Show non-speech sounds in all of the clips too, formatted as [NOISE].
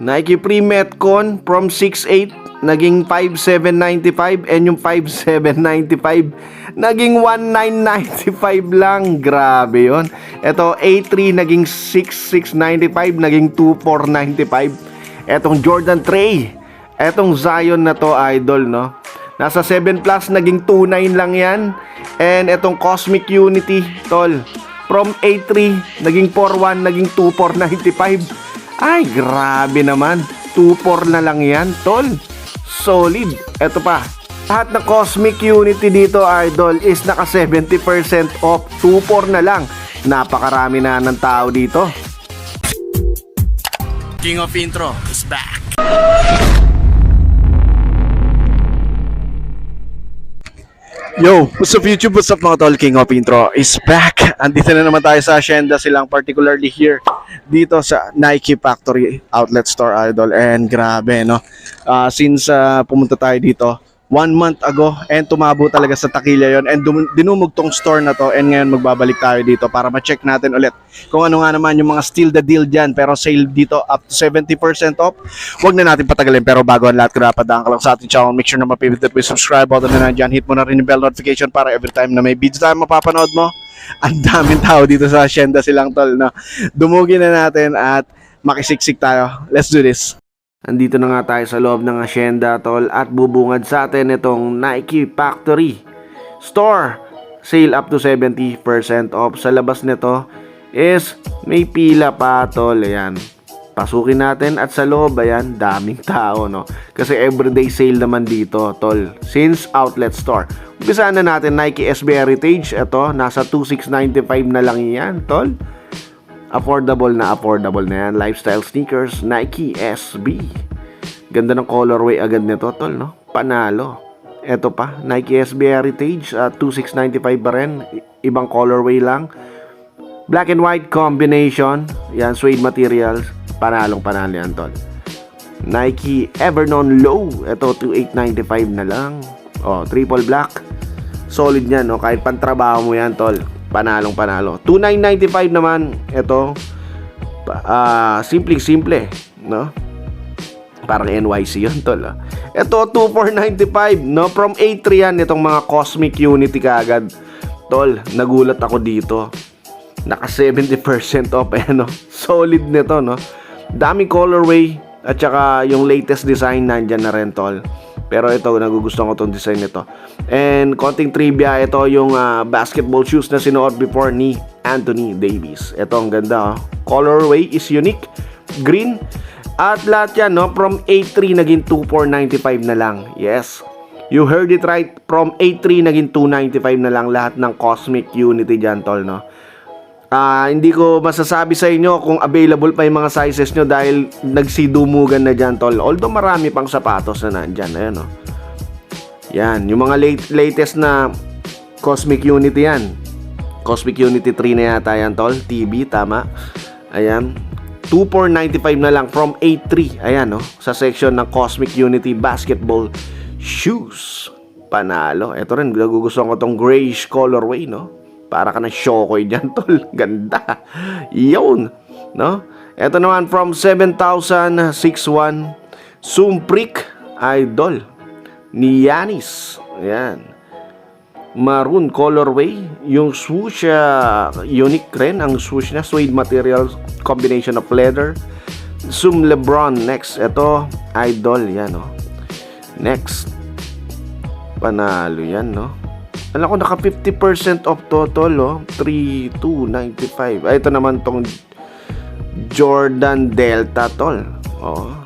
Nike Pre-Metcon from 6.8 naging 5.795 and yung 5.795 naging 1.995 lang. Grabe yon. Ito A3 naging 6.695 naging 2.495. Etong Jordan 3. Etong Zion na to idol no. Nasa 7 plus naging 2.9 lang yan. And etong Cosmic Unity tol. From A3 naging 4.1 naging 2.495. Ay, grabe naman. 2.4 na lang yan, tol. Solid. Ito pa. Lahat ng Cosmic Unity dito, idol, is naka 70% off. 2.4 na lang. Napakarami na ng tao dito. King of Intro is back. Yo, what's up YouTube? What's up mga tol? King of Intro is back. Andito na naman tayo sa Hacienda silang particularly here dito sa Nike Factory Outlet Store Idol. And grabe no. Ah, since ah, pumunta tayo dito one month ago and tumabo talaga sa takilya yon. And dinumog tong store na to and ngayon magbabalik tayo dito para ma-check natin ulit kung ano nga naman yung mga steal the deal dyan. Pero sale dito up to 70% off. Huwag na natin patagalin pero bago ang lahat napadaan ka lang sa ating channel. Make sure na mapipindot mo yung subscribe button na nandyan. Hit mo na rin yung bell notification para every time na may video tayo mapapanood mo ang daming tao dito sa Hacienda silang tol no? dumugi na natin at makisiksik tayo. Let's do this Andito na nga tayo sa loob ng Hacienda, tol, at bubungad sa atin itong Nike Factory Store. Sale up to 70% off. Sa labas nito is may pila pa, tol. Ayan. Pasukin natin at sa loob, ayan, daming tao, no? Kasi everyday sale naman dito, tol. Since outlet store. Umpisaan na natin Nike SB Heritage. Ito, nasa 2695 na lang yan, tol. Affordable na affordable na yan. Lifestyle sneakers, Nike SB. Ganda ng colorway agad nito, tol, no? Panalo. Eto pa, Nike SB Heritage, at 2695 pa rin. Ibang colorway lang. Black and white combination. Yan, suede materials. Panalong panalo yan, tol. Nike Evernon Low. Ito, 2895 na lang. Oh, triple black. Solid yan, no? Kahit pantrabaho mo yan, tol. Panalong panalo. 2995 naman. Ito, ah simpleng simple, no? Parang NYC yun, tol. ah. Ito, 2495, no? From A3 yan, itong mga Cosmic Unity kaagad. Tol, nagulat ako dito. Naka 70% off, [LAUGHS] eh, no? Solid nito, no? Daming colorway, at saka yung latest design nandyan na rin, tol. Pero ito, nagugustuhan ko tong design nito. And konting trivia, ito yung ah, basketball shoes na sinuot before ni Anthony Davis. Ito ang ganda, oh. Colorway is unique, green, at lahat yan, no? From A3 naging 2495 na lang. Yes. You heard it right. From A3 naging 295 na lang lahat ng Cosmic Unity dyan, tol, no? Ah, hindi ko masasabi sa inyo kung available pa yung mga sizes nyo dahil nagsidumugan na dyan, tol. Although marami pang sapatos na nandyan. Ayan, no? Yan. Yung mga late, latest na Cosmic Unity yan. Cosmic Unity 3 na yata yan, tol. TV, tama. Ayan. 2495 na lang from A3. Ayan, no? Sa section ng Cosmic Unity Basketball Shoes. Panalo. Ito rin, nagugustuhan ko tong grayish colorway, no? Para ka ng shokoy dyan, [LAUGHS] tol. Ganda. Yun. No? Ito naman from 7,061 Sumprik Idol ni Yanis. Ayan. Maroon colorway. Yung swoosh uh, unique rin. Ang swoosh niya. Suede material combination of leather. Zoom Lebron next. Ito, idol. Yan, no? Next. Panalo yan, no? Alam ko, naka 50% off total, oh. 3,295. Ay, ito naman tong Jordan Delta, tol. Oh.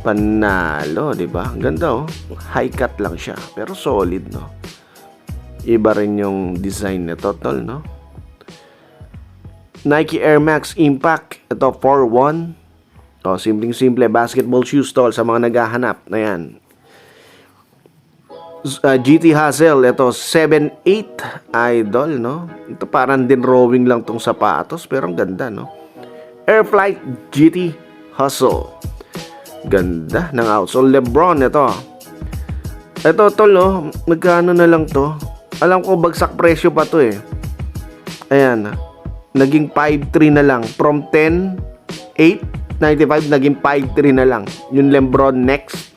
Panalo, 'di ba? Ganda oh. High cut lang siya, pero solid, no. Iba rin yung design nito, tol, no. Nike Air Max Impact, ito 4-1. Oh, simpleng-simple basketball shoes tol sa mga naghahanap na yan. Z- uh, GT Hazel, ito 7-8 idol, no? Ito parang din rowing lang tong sapatos, pero ang ganda, no? Airflight GT Hustle. Ganda ng outsole. Lebron, ito. Ito, tol, no? Magkano na lang to? Alam ko, bagsak presyo pa to, eh. Ayan. Naging 5.3 na lang. From 10, 8, 695 naging 5.3 na lang. Yung Lembron next.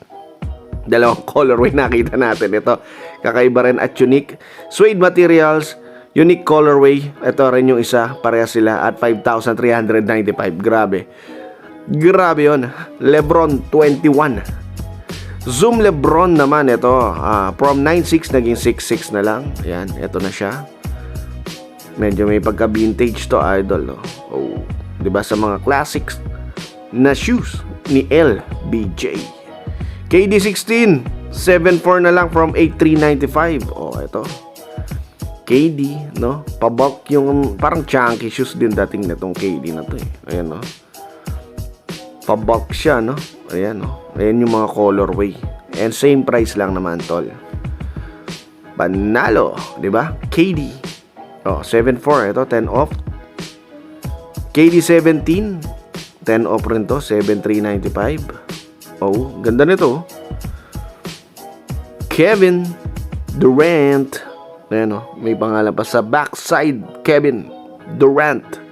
Dalawang [LAUGHS] colorway nakita natin. Ito, kakaiba rin at unique. Suede materials, unique colorway. Ito rin yung isa. Pareha sila at 5,395. Grabe. Grabe yon Lebron 21. Zoom Lebron naman ito. ah, from 9.6 naging 6.6 na lang. Ayan, ito na siya. Medyo may pagka-vintage to, idol. No? Oh, 'di ba sa mga classics na shoes ni LBJ. KD16, 7.4 na lang from 8.395. Oh, ito. KD, no? Pabok yung parang chunky shoes din dating nitong KD na to eh. Ayan, no? Pabok siya, no? Ayan, no? Ayan yung mga colorway. And same price lang naman, tol. Panalo, di ba? KD. Oh, 7.4. Ito, 10 off. KD 17. 10 off rin to. 7.395. Oh, ganda nito. oh. Kevin Durant. Ayan oh, may pangalan pa sa backside. Kevin Durant.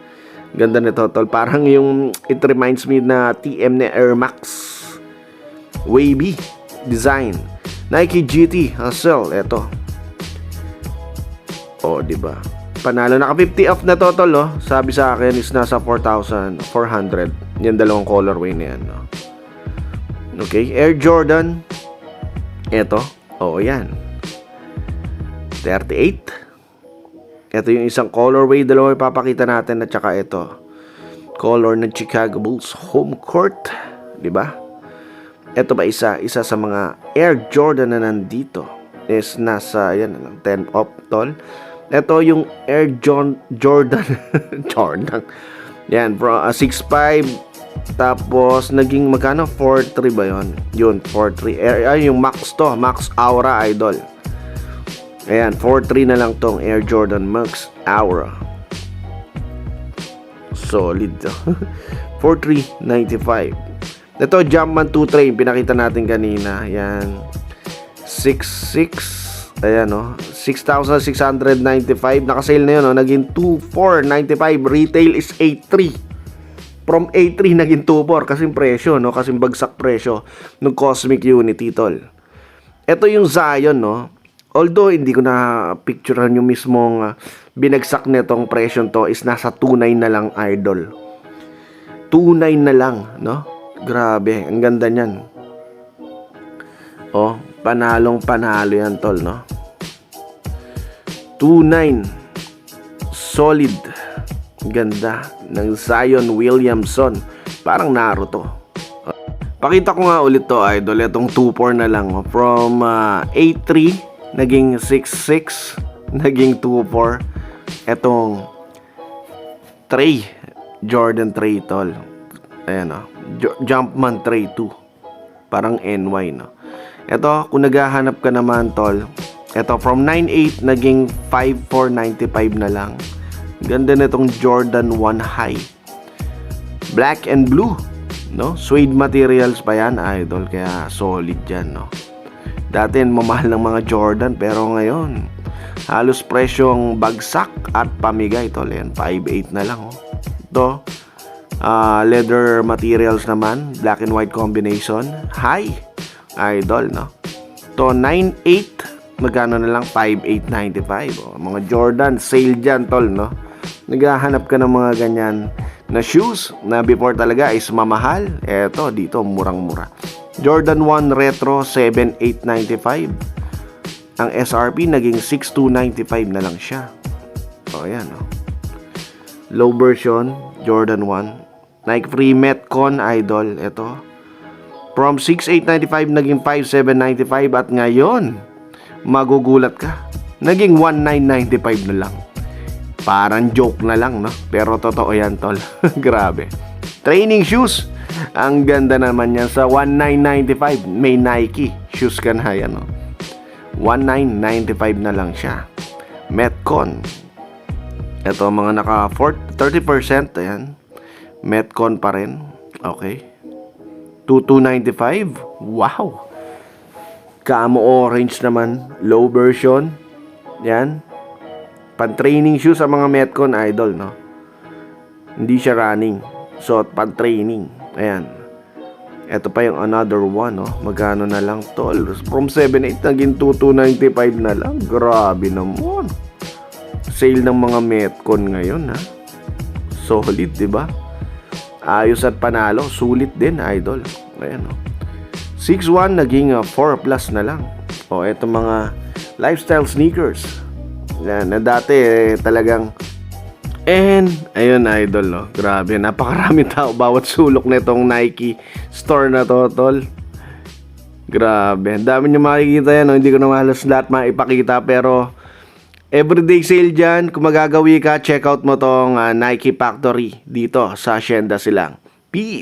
Ganda nito, tol. Parang yung, it reminds me na TM na Air Max. Wavy design. Nike GT Hustle. Ito. Oh, di ba? Panalo naka 50 off na total, oh. Sabi sa akin is nasa 4,400. Yan dalawang colorway na yan, no? Okay, Air Jordan. Ito. Oo, yan. 38. Ito yung isang colorway. Dalawa ipapakita natin at saka ito. Color ng Chicago Bulls home court. Ba? Ito ba isa? Isa sa mga Air Jordan na nandito is nasa, yan, 10 off tol. Ito yung Air John, Jordan. [LAUGHS] Jordan. Yan, bro. ah, 6'5". Tapos, naging magkano? 4'3 ba yon Yun, 4'3. Air, ay, yung Max to. Max Aura Idol. Ayan, 4'3 na lang tong Air Jordan Max Aura. Solid [LAUGHS] to. 43.95. Ito, Jumpman 2 train. Pinakita natin kanina. Ayan. 6.6. Ayan, no. 6,695. Nakasale na yun, no. Naging 2,495. Retail is 8,3. From 8,3 naging 2,4. Kasing presyo, no. Kasing bagsak presyo ng Cosmic Unity, tol. Ito yung Zion, no. Although, hindi ko na picturean yung mismong ah, binagsak netong presyo to is nasa 2,9 na lang, idol. 2.9 na lang, no? Grabe, ang ganda niyan. Oh, panalong panalo yan, tol, no? 2.9. Solid. Ganda ng Zion Williamson. Parang Naruto. Pakita ko nga ulit to, idol. Itong 2.4 na lang. oh. From ah, 8.3, naging 6.6, naging 2.4. Etong Trey. Jordan Trey, tol. Ayan, o. Jo- Jumpman Trey 2. Parang NY, no? Ito, kung naghahanap ka naman, tol. Ito, from 9.8, naging 5.495 na lang. Ganda nitong Jordan 1 High. Black and blue. No? Suede materials pa yan, idol. Kaya solid yan, no? Dati mamahal ng mga Jordan, pero ngayon, halos presyong bagsak at pamigay, tol. Yan, 5.8 na lang, oh. Ito, ah, leather materials naman, black and white combination. High, idol, no? To 9.8, magkano na lang 5.895. Oh. Mga Jordan, sale dyan, tol, no? Naghahanap ka ng mga ganyan na shoes na before talaga is mamahal. Eto, dito, murang-mura. Jordan 1 Retro 7.895. Ang SRP naging 6.295 na lang siya. O, ayan, oh. Low version, Jordan 1. Nike Free Metcon Idol, ito. From 6.895 naging 5.795 at ngayon, magugulat ka. Naging 1.995 na lang. Parang joke na lang, no? Pero totoo yan, tol. [LAUGHS] Grabe. Training shoes. Ang ganda naman yan sa 1.995. May Nike shoes ka na yan, no? 1.995 na lang siya. Metcon. Ito mga naka 4, 30%, ayan. Metcon pa rin. Okay. 2295. Wow. Camo orange naman, low version. Yan. Pan-training shoes sa mga Metcon idol, no. Hindi siya running. So, pan-training. Ayan. Ito pa yung another one, oh. Magkano na lang, tol? From 7.8 naging 2.295 na lang. Grabe naman. Sale ng mga Metcon ngayon, ha? Solid, di ba? Ayos at panalo. Sulit din, idol. Ayan, oh. 6.1 naging uh, 4 plus na lang. O, eto mga lifestyle sneakers. Yan, na dati eh, talagang And, ayun idol, no? Grabe, napakaraming [LAUGHS] tao bawat sulok nitong Nike store na to, tol. Grabe, dami nyo makikita yan, no? Hindi ko na halos lahat maipakita, pero everyday sale dyan. Kung magagawi ka, check out mo tong ah, Nike Factory dito sa Hacienda Silang. Peace!